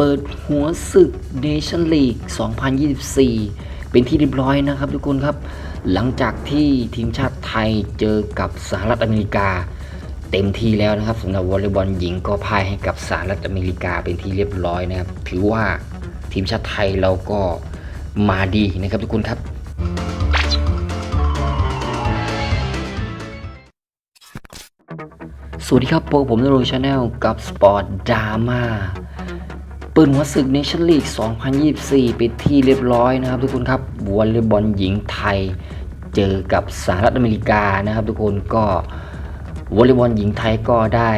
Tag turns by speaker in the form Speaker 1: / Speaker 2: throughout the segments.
Speaker 1: เปิดหัวศึกเนชั่นลีก 2024 เป็นที่เรียบร้อยนะครับทุกคนครับ หลังจากที่ทีมชาติไทยเจอกับสหรัฐอเมริกา เต็มที่แล้วนะครับสำหรับวอลเลย์บอลหญิงก็พ่ายให้กับสหรัฐอเมริกาเป็นที่เรียบร้อยนะครับ ถือว่าทีมชาติไทยเราก็มาดีนะครับทุกคนครับสวัสดีครับพบกับผมนโรชาแนลกับสปอร์ตดราม่า ปิดหัวศึกเนชั่นลีก 2024ป็นที่เรียบร้อยนะครับ ทุกคนครับวอลเลย์บอลหญิงไทย เจอกับสหรัฐอเมริกานะครับ ทุกคนก็วอลเลย์บอลหญิงไทยก็ได้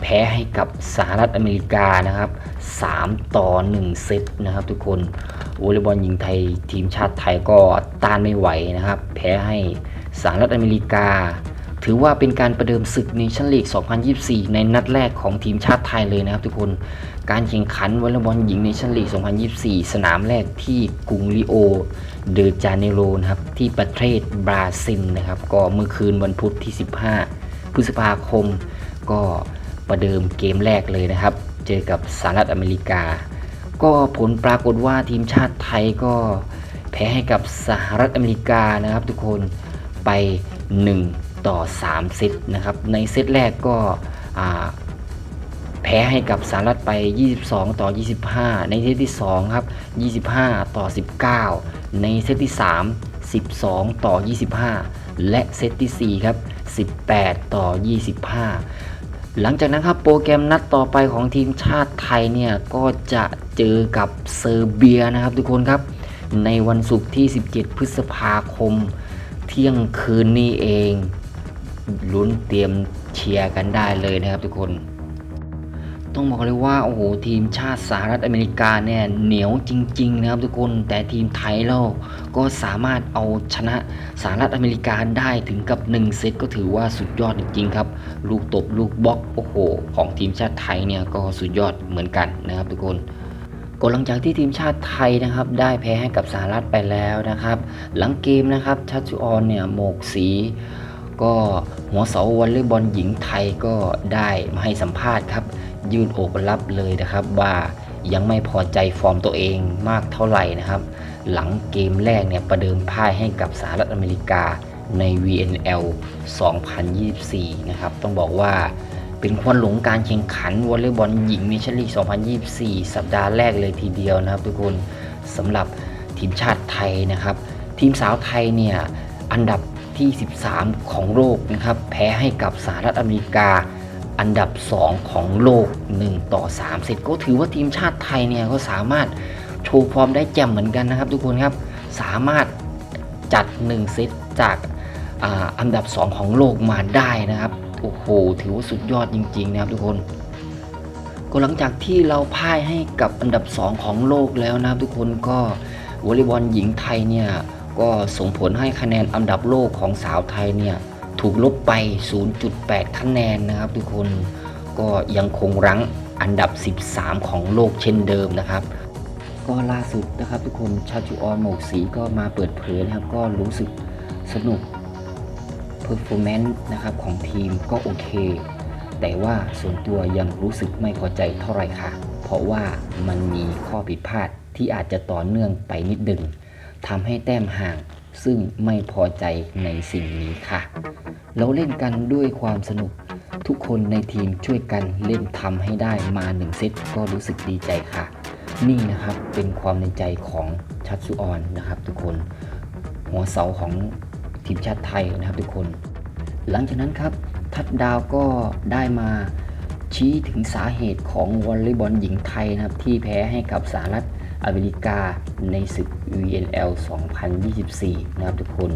Speaker 1: แพ้ให้กับสหรัฐอเมริกานะครับ 3 ต่อ 1 เซตนะครับ ทุกคนวอลเลย์บอลหญิงไทยทีมชาติไทยก็ต้านไม่ไหวนะครับ แพ้ให้สหรัฐอเมริกา ถือว่าเป็นการประเดิมศึกเนชั่นลีก 2024 ในนัดแรกของทีมชาติไทยเลยนะครับ ทุกคน การแข่งขันวอลเลย์บอลหญิงเนชั่นลีก 2024 สนามแรกที่กรุงลิโอ เดอจาเนโรนะครับที่ประเทศบราซิลนะครับ ก็เมื่อคืนวันพุธที่ 15 พฤษภาคม ก็ประเดิมเกมแรกเลยนะครับ เจอกับสหรัฐอเมริกา ก็ผลปรากฏว่าทีมชาติไทยก็แพ้ให้กับสหรัฐอเมริกานะครับ ทุกคนไป 1 ต่อ 3 เซตนะครับ ในเซตแรกก็อ่า แพ้ให้กับสหรัฐไป 22 ต่อ 25 ในเซตที่ 2 ครับ 25 ต่อ 19 ในเซตที่ 3 12 ต่อ 25 และเซตทีสี่ 4 ครับ 18 ต่อ 25 หลังจากนั้นครับโปรแกรมนัดต่อไปของทีมชาติไทยเนี่ย ก็จะเจอกับเซอร์เบียนะครับทุกคนครับ ในวันศุกร์ที่ 17 พฤษภาคม เที่ยงคืนนี้เองลุ้นเตรียมเชียร์กันได้เลยนะครับทุกคน ต้องบอกเลยว่าโอ้โหทีมชาติสหรัฐอเมริกาเนี่ยเหนียวจริง ๆ นะครับทุกคนแต่ทีมไทยเราก็สามารถเอาชนะสหรัฐอเมริกาได้ถึงกับ 1 เซตก็ถือว่าสุดยอดจริงๆครับลูกตบลูกบล็อกโอ้โห ของทีมชาติไทยเนี่ยก็สุดยอดเหมือนกันนะครับทุกคนก็หลังจากที่ทีมชาติไทยนะครับได้แพ้ให้กับสหรัฐไปแล้วนะครับ หลังเกมนะครับชัชชุออนเนี่ยโหมกสีก็หัวเสาวอลเลย์บอลหญิงไทยก็ได้มาให้สัมภาษณ์ครับ ยื่นอกรับเลยนะครับ ว่ายังไม่พอใจฟอร์มตัวเองมากเท่าไหร่นะครับ หลังเกมแรกเนี่ยประเดิมพ่ายให้กับสหรัฐอเมริกาใน VNL 2024 นะครับ ต้องบอกว่าเป็นควันหลงการแข่งขันวอลเลย์บอลหญิงเนชั่นลีก 2024 สัปดาห์แรกเลยทีเดียวนะครับทุกคนสำหรับทีมชาติไทยนะครับ ทีมสาวไทยเนี่ยอันดับที่ 13 ของโลกนะครับ แพ้ให้กับสหรัฐอเมริกา อันดับ 2 ของโลก 1 ต่อ3เซตก็ถือว่าทีมชาติไทยเนี่ยก็สามารถโชว์ฟอร์มได้แจ่มเหมือนกันนะครับ ทุกคนครับสามารถจัด 1 เซตจากอาอันดับ 2 ของโลกมาได้นะครับโอ้โหถือว่าสุดยอดจริง ๆ นะครับทุกคนก็หลังจากที่เราพ่ายให้กับอันดับ 2 ของโลกแล้วนะครับทุกคนก็วอลเลย์บอลหญิงไทยเนี่ยก็ส่งผลให้คะแนนอันดับโลกของสาวไทยเนี่ย ถูกลบไป 0.8 คะแนนนะครับ ทุกคนก็ยังคงรั้งอันดับ 13 ของโลกเช่นเดิมนะครับ ก็ล่าสุดนะครับ ทุกคนชาจูออนหมกสีก็มาเปิดเผยนะครับ ก็รู้สึกสนุก performance นะครับของทีมก็โอเค แต่ว่าส่วนตัวยังรู้สึกไม่พอใจเท่าไหร่ค่ะ เพราะว่ามันมีข้อผิดพลาดที่อาจจะต่อเนื่องไปนิดหนึ่งทำให้แต้มห่าง ซึ่งไม่พอใจในสิ่งนี้ค่ะ เราเล่นกันด้วยความสนุก ทุกคนในทีมช่วยกันเล่นทำให้ได้มาหนึ่งเซตก็รู้สึกดีใจค่ะ นี่นะครับเป็นความในใจของชัดสุออนนะครับ ทุกคนหัวเสาของทีมชาติไทยนะครับทุกคน หลังจากนั้นครับทัดดาวก็ได้มาชี้ถึงสาเหตุของวอลเลย์บอลหญิงไทยนะครับที่แพ้ให้กับสหรัฐ อเมริกาในศึก VNL 2024 นะครับทุกคน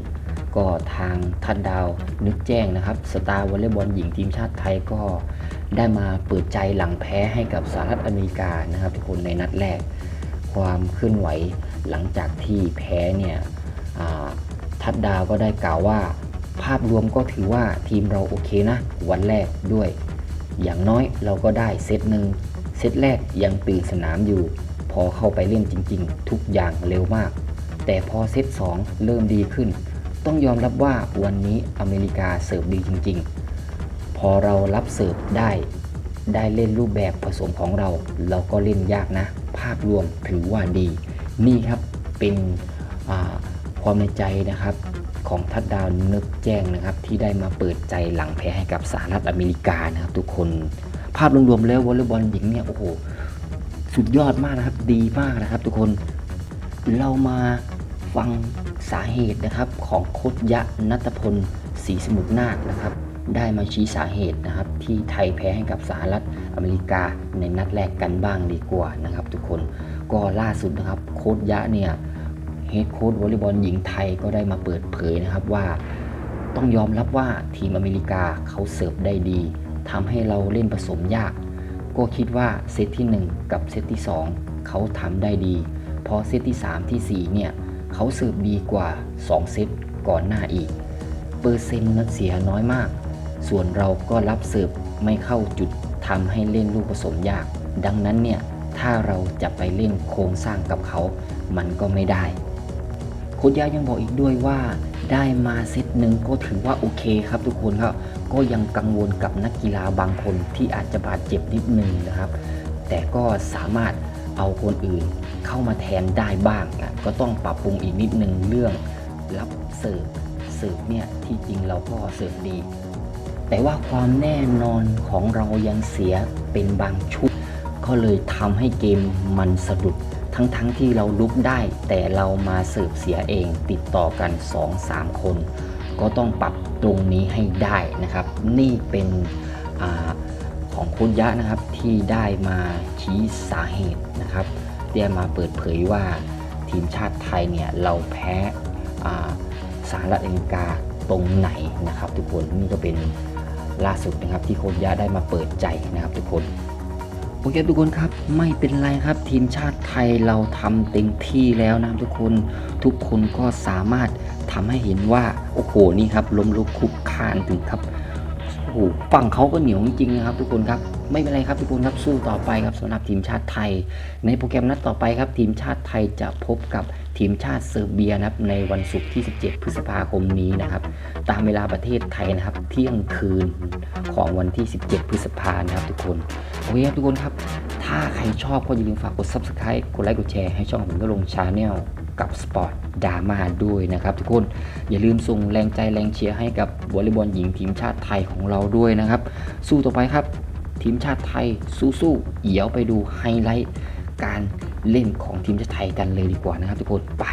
Speaker 1: ก็ทางทัดดาวนึกแจ้งนะครับสตาร์วอลเลย์บอลหญิงทีมชาติไทยก็ได้มาเปิดใจหลังแพ้ให้กับสหรัฐอเมริกานะครับทุกคนในนัดแรก ความเคลื่อนไหวหลังจากที่แพ้เนี่ยทัดดาวก็ได้กล่าวว่า ภาพรวมก็ถือว่าทีมเราโอเคนะ วันแรกด้วย อย่างน้อยเราก็ได้เซตหนึ่งเซตแรกยังตื่นสนามอยู่ พอเข้าไปเล่นจริง ๆ ทุกอย่างเร็วมาก แต่พอเซต2 เริ่มดีขึ้น ต้องยอมรับว่าวันนี้อเมริกาเสิร์ฟดีจริง ๆ พอเรารับเสิร์ฟได้ ได้เล่นรูปแบบผสมของเรา เราก็เล่นยากนะ ภาพรวมถือว่าดี นี่ครับเป็นความในใจนะครับของทัดดาวนึกแจ้งนะครับ ที่ได้มาเปิดใจหลังแพ้ให้กับสหรัฐอเมริกานะครับ ทุกคน ภาพรวมๆแล้ววอลเลย์บอลหญิงเนี่ยโอ้โห สุดยอดมากนะครับ ดีมากนะครับ ทุกคนเรามาฟังสาเหตุนะครับของโคตยะนัตพลศรีสมุทรนาคนะครับ ได้มาชี้สาเหตุนะครับ ที่ไทยแพ้ให้กับสหรัฐอเมริกาในนัดแรกกันบ้างดีกว่านะครับ ทุกคนก็ล่าสุดนะครับ โคตยะเนี่ยเฮดโค้ชวอลเลย์บอลหญิงไทยก็ได้มาเปิดเผยนะครับว่า ต้องยอมรับว่าทีมอเมริกาเขาเสิร์ฟได้ดีทำให้เราเล่นผสมยาก ก็คิดว่าเซตที่ 1 กับเซตที่ 2 เขาทำได้ดี พอเซตที่ 3 ทีสี่4 เนี่ยเขาเสิร์ฟดีกว่า 2 เซตก่อนหน้าอีก เปอร์เซ็นต์นัดเสียน้อยมาก ส่วนเราก็รับเสิร์ฟไม่เข้าจุดทำให้เล่นลูกผสมยาก ดังนั้นเนี่ยถ้าเราจะไปเล่นโครงสร้างกับเขา มันก็ไม่ได้ โค้ชยะยังบอกอีกด้วยว่าได้มาเซตหนึ่งก็ถือว่าโอเคครับทุกคนครับก็ยังกังวลกับนักกีฬาบางคนที่อาจจะบาดเจ็บนิดนึงนะครับ แต่ก็สามารถเอาคนอื่นเข้ามาแทนได้บ้างนะก็ต้องปรับปรุงอีกนิดนึงเรื่องรับเสิร์ฟเสิร์ฟเนี่ยที่จริงเราก็เสิร์ฟดี แต่ว่าความแน่นอนของเรายังเสียเป็นบางชุด ก็เลยทำให้เกมมันสะดุด ทั้งๆทที่เราลุกได้ แต่เรามาเสิร์ฟเสียเองติดต่อกัน 2-3 คน ก็ต้องปรับตรงนี้ให้ได้นะครับ นี่เป็นอของคุณยะนะครับที่ได้มาชี้สาเหตุนะครับได้มาเปิดเผยว่าทีมชาติไทยเนี่ยเราแพ้อ่าสหรัฐอเมริกาตรงไหนนะครับ ทุกคนนี่ก็เป็นล่าสุดนะครับที่โค้ชยะได้มาเปิดใจนะครับทุกคน โอเคทุกคนครับไม่เป็นไรครับ ทีมชาติไทยเราทำเต็มที่แล้วนะทุกคนทุกคนก็สามารถทำให้เห็นว่าโอ้โหนี่ครับล้มลุกคุกคานถึงครับโอ้โหฝั่งเขาก็เหนียวจริงๆนะครับ ทุกคนครับไม่เป็นไรครับทุกคนครับสู้ต่อไปครับสำหรับทีมชาติไทย ในโปรแกรมนัดต่อไปครับ ทีมชาติไทยจะพบกับ ทีมชาติเซอร์เบียนะครับในวันศุกร์ที่ 17 พฤษภาคมนี้นะครับ ตามเวลาประเทศไทยนะครับ เที่ยงคืนของวันที่ 17 พฤษภานะครับทุกคนโอเคครับทุกคนครับ ถ้าใครชอบก็อย่าลืมฝากกด subscribe กดไลค์กดแชร์ให้ช่องผมก็ลงชาแนลกับสปอร์ตดราม่าด้วยนะครับ ทุกคนอย่าลืมส่งแรงใจแรงเชียร์ให้กับวอลเลย์บอลหญิงทีมชาติไทยของเราด้วยนะครับ สู้ต่อไปครับ ทีมชาติไทยสู้ๆเดี๋ยวไปดูไฮไลท์การ เล่นของทีมชาติไทยกันเลยดีกว่านะครับทุกคนไป